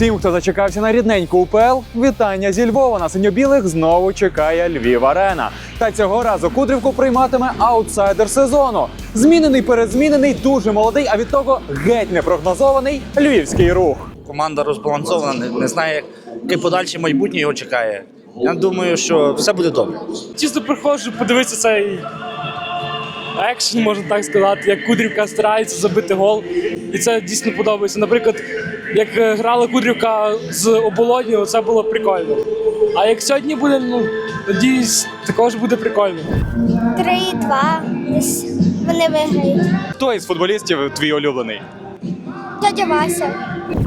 Усім, хто зачекався на рідненьку УПЛ, вітання зі Львова на синьо-білих знову чекає Львів Арена. Та цього разу Кудрівку прийматиме аутсайдер сезону. Змінений перезмінений, дуже молодий, а від того геть непрогнозований львівський рух. Команда розбалансована, не, не знає, як- яке подальше майбутнє його чекає. Я думаю, що все буде добре. Чисто приходжу подивитися цей екшен, можна так сказати, як Кудрівка старається забити гол. І це дійсно подобається. Наприклад, як е, грала Кудрівка з оболонью, це було прикольно. А як сьогодні буде, ну надіюсь, також буде прикольно. 3-2. Десь вони виграють. Хто із футболістів твій улюблений? Дядя Вася.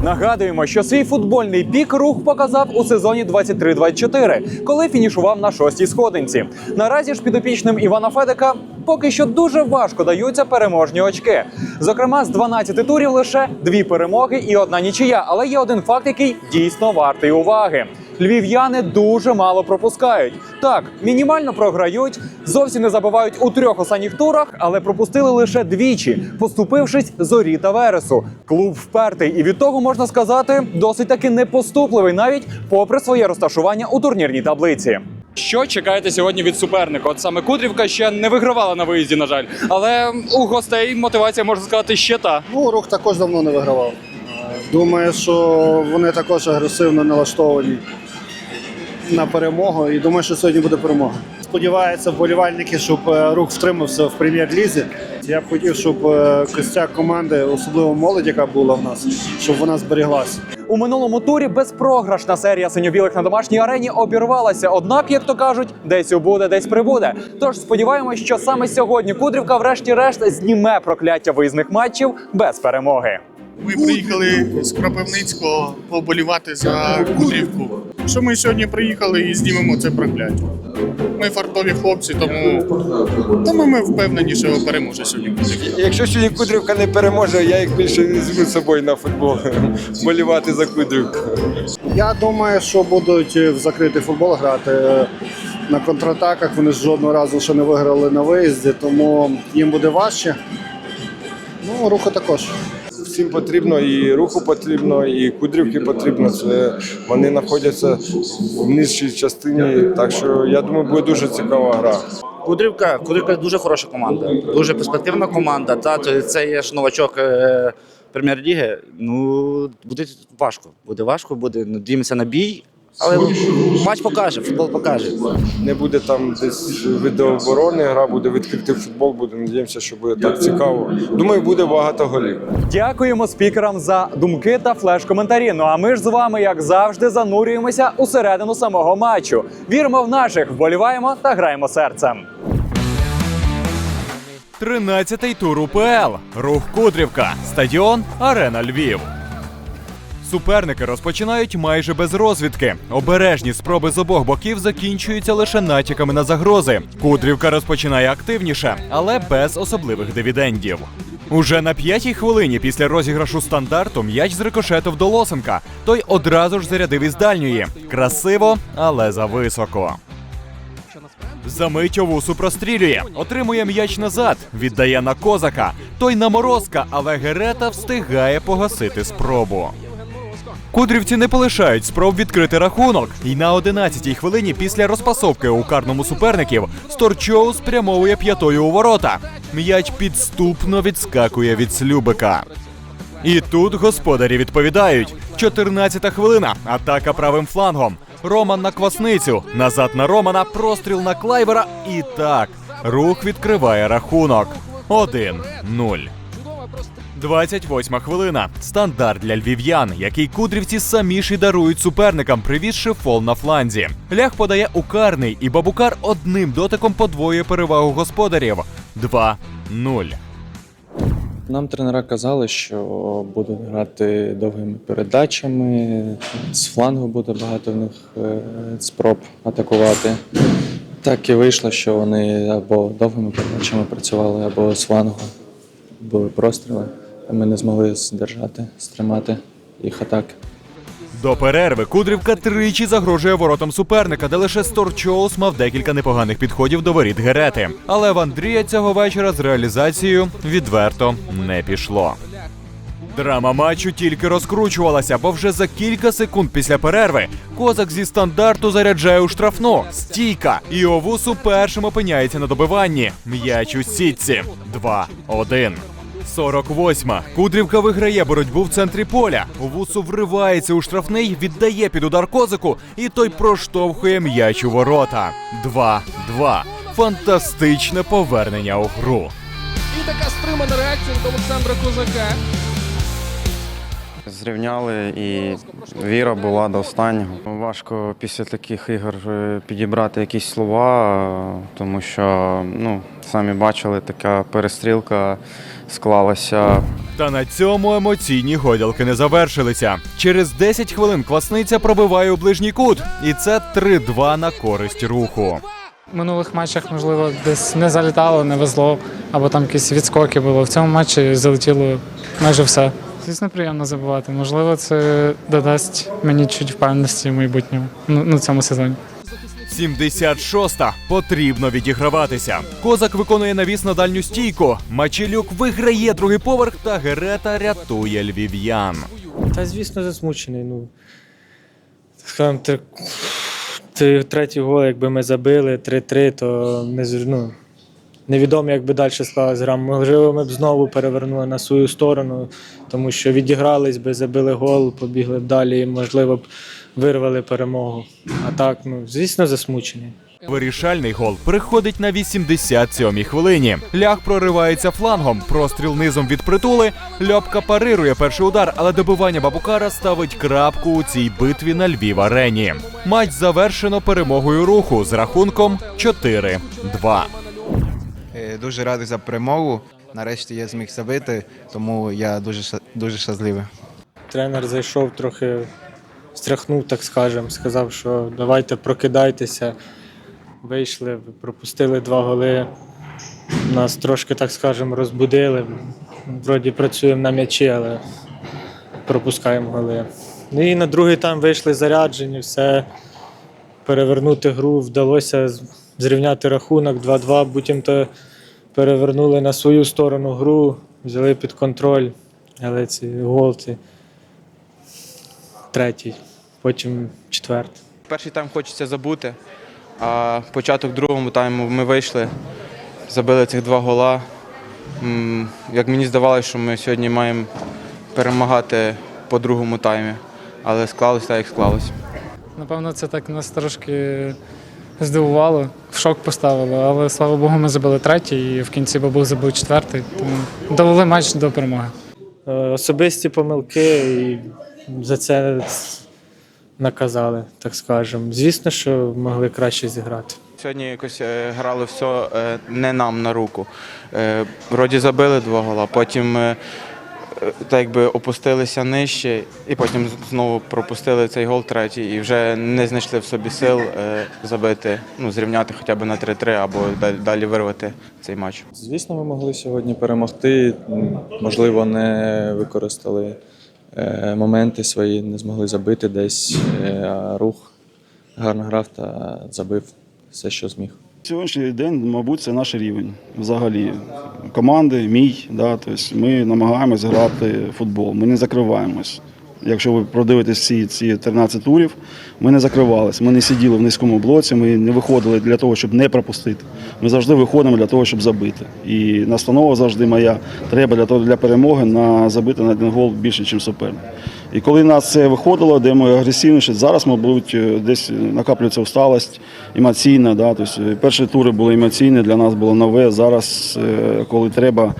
Нагадуємо, що свій футбольний пік рух показав у сезоні 23-24, коли фінішував на шостій сходинці. Наразі ж підопічним Івана Федека поки що дуже важко даються переможні очки. Зокрема, з 12 турів лише дві перемоги і одна нічия. Але є один факт, який дійсно вартий уваги. Львів'яни дуже мало пропускають. Так, мінімально програють, зовсім не забивають у трьох останніх турах, але пропустили лише двічі, поступившись зорі та вересу. Клуб впертий, і від того можна сказати, досить таки непоступливий, навіть попри своє розташування у турнірній таблиці. Що чекаєте сьогодні від суперника? От саме Кудрівка ще не вигравала на виїзді, на жаль, але у гостей мотивація можна сказати ще та. Ну, рух також давно не вигравав. Думаю, що вони також агресивно налаштовані на перемогу і думаю, що сьогодні буде перемога. Сподіваються вболівальники, щоб е, рух втримався в прем'єр-лізі. Я б хотів, щоб е, костяк команди, особливо молодь, яка була в нас, щоб вона зберіглася. У минулому турі безпрограшна серія синьо-білих на домашній арені обірвалася. Однак, як то кажуть, десь убуде, десь прибуде. Тож сподіваємось, що саме сьогодні Кудрівка, врешті-решт, зніме прокляття виїзних матчів без перемоги. Ми приїхали з Кропивницького поболівати за Кудрівку. Що ми сьогодні приїхали і знімемо це прокляття. Ми фартові хлопці, тому, тому ми впевнені, що переможе сьогодні Кудрівка. Якщо сьогодні Кудрівка не переможе, я їх більше візьму з собою на футбол. Болівати за Кудрівку. Я думаю, що будуть в закритий футбол грати на контратаках. Вони ж жодного разу ще не виграли на виїзді, тому їм буде важче. Ну, руху також. Всім потрібно, і руху потрібно, і Кудрівки потрібно. Це вони знаходяться в нижчій частині. Так що я думаю, буде дуже цікава гра. Кудрівка, Кудрівка дуже хороша команда, дуже перспективна команда. Та це є ж новачок е, прем'єр-ліги. Ну буде важко. Буде важко, буде надіємося на бій. Але матч покаже, футбол покаже. Не буде там десь видооборони, гра буде відкритий футбол. Буде надіємося, що буде так цікаво. Думаю, буде багато голів. Дякуємо спікерам за думки та флеш-коментарі. Ну а ми ж з вами, як завжди, занурюємося у середину самого матчу. Віримо в наших, вболіваємо та граємо серцем. 13-й тур УПЛ. Рух Кудрівка. Стадіон Арена Львів. Суперники розпочинають майже без розвідки. Обережні спроби з обох боків закінчуються лише натяками на загрози. Кудрівка розпочинає активніше, але без особливих дивідендів. Уже на п'ятій хвилині після розіграшу стандарту м'яч зрикошетив до Лосенка. Той одразу ж зарядив із дальньої. Красиво, але зависоко. Замить Овусу прострілює, отримує м'яч назад, віддає на козака. Той на морозка, але Герета встигає погасити спробу. Кудрівці не полишають спроб відкрити рахунок. І на 11-й хвилині після розпасовки у карному суперників Сторчоу спрямовує п'ятою у ворота. М'яч підступно відскакує від Слюбика. І тут господарі відповідають: 14-та хвилина. Атака правим флангом. Роман на квасницю. Назад на Романа. Простріл на Клайвера. І так. Рух відкриває рахунок. 1-0. 28 хвилина. Стандарт для львів'ян, який кудрівці самі ж і дарують суперникам, привізши фол на фланзі. Лях подає у карний, і бабукар одним дотиком подвоює перевагу господарів. 2-0. Нам тренера казали, що будуть грати довгими передачами, з флангу буде багато в них е, спроб атакувати. Так і вийшло, що вони або довгими передачами працювали, або з флангу були простріли. Ми не змогли здержати, стримати їх атаки. До перерви Кудрівка тричі загрожує воротам суперника, де лише Сторчоус мав декілька непоганих підходів до воріт Герети. Але в Андрія цього вечора з реалізацією відверто не пішло. Драма матчу тільки розкручувалася, бо вже за кілька секунд після перерви козак зі стандарту заряджає у штрафну. Стійка. І Овусу першим опиняється на добиванні. М'яч у сітці. 2-1. 48-ма. Кудрівка виграє боротьбу в центрі поля. Овусу вривається у штрафний, віддає під удар козаку, і той проштовхує м'яч у ворота. 2-2. Фантастичне повернення у гру. І така стримана реакція від Олександра Козака. Зрівняли і віра була до останнього. Важко після таких ігор е, підібрати якісь слова, е, тому що ну, самі бачили, така перестрілка склалася. Та на цьому емоційні гойдалки не завершилися. Через 10 хвилин квасниця пробиває у ближній кут, і це 3-2 на користь руху. В минулих матчах, можливо, десь не залітало, не везло, або там якісь відскоки було. В цьому матчі залетіло майже все. Звісно, приємно забувати. Можливо, це додасть мені чуть впевненості в майбутньому ну, в цьому сезоні. 76-та. Потрібно відіграватися. Козак виконує навіс на дальню стійку. Мачелюк виграє другий поверх, та Герета рятує львів'ян. Та звісно, засмучений. Ну, скажімо, три, три, третій гол, якби ми забили 3-3, то не, ну, невідомо, як би далі склалась гра. Можливо, ми б знову перевернули на свою сторону, тому що відігрались би, забили гол, побігли б далі і, можливо, б вирвали перемогу. А так, ну, звісно, засмучений. Вирішальний гол приходить на 87-й хвилині. Лях проривається флангом, простріл низом від притули. Льопка парирує перший удар, але добивання Бабукара ставить крапку у цій битві на Львів арені. Матч завершено перемогою руху з рахунком 4-2. Е, Дуже радий за перемогу. Нарешті я зміг забити, тому я дуже ша- дуже щасливий. Тренер зайшов трохи, встряхнув, так скажемо, сказав, що давайте прокидайтеся. Вийшли, пропустили два голи. Нас трошки, так скажемо, розбудили. Вроді працюємо на м'ячі, але пропускаємо голи. Ну і на другий тайм вийшли заряджені, все. Перевернути гру вдалося зрівняти рахунок 2-2, потім перевернули на свою сторону гру, взяли під контроль, але ці гол ці третій, потім четвертий. Перший тайм хочеться забути, а початок другому тайму ми вийшли, забили цих два гола. Як мені здавалося, що ми сьогодні маємо перемагати по другому таймі, але склалось так, як склалось. Напевно, це так нас трошки здивувало, в шок поставило, але слава Богу, ми забили третій і в кінці Бабух забив четвертий. Тому довели матч до перемоги. Е, Особисті помилки і за це наказали, так скажемо. Звісно, що могли краще зіграти. Сьогодні якось е, грали все е, не нам на руку. Е, Вроді забили два гола, потім так якби опустилися нижче, і потім знову пропустили цей гол третій і вже не знайшли в собі сил е, забити, ну, зрівняти хоча б на 3-3 або далі- далі вирвати цей матч. Звісно, ми могли сьогодні перемогти. Можливо, не використали моменти свої, не змогли забити десь, е, а рух гарно грав та забив все, що зміг. Сьогоднішній день, мабуть, це наш рівень взагалі. Команди, мій, да, тобто ми намагаємось грати футбол, ми не закриваємось. Якщо ви продивитесь всі ці 13 турів, ми не закривалися, ми не сиділи в низькому блоці, ми не виходили для того, щоб не пропустити. Ми завжди виходимо для того, щоб забити. І настанова завжди моя треба для того для перемоги на забити на один гол більше, ніж суперник. І коли нас це виходило, де ми агресивніше, зараз, мабуть, е, десь накаплюється усталость емоційна. Да? Тобто, е, перші тури були емоційні, для нас було нове. Зараз, е, коли треба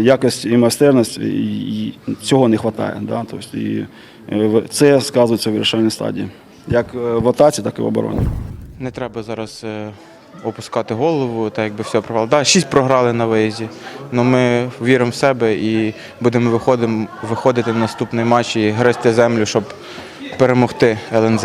якість і майстерність, і- цього не вистачає. Да? Тобто, і це сказується в вирішальній стадії, як в атаці, так і в обороні. Не треба зараз опускати голову, так якби все пропало. Да, шість програли на виїзді. але ми віримо в себе і будемо виходити, виходити в наступний матч і гризти землю, щоб перемогти ЛНЗ.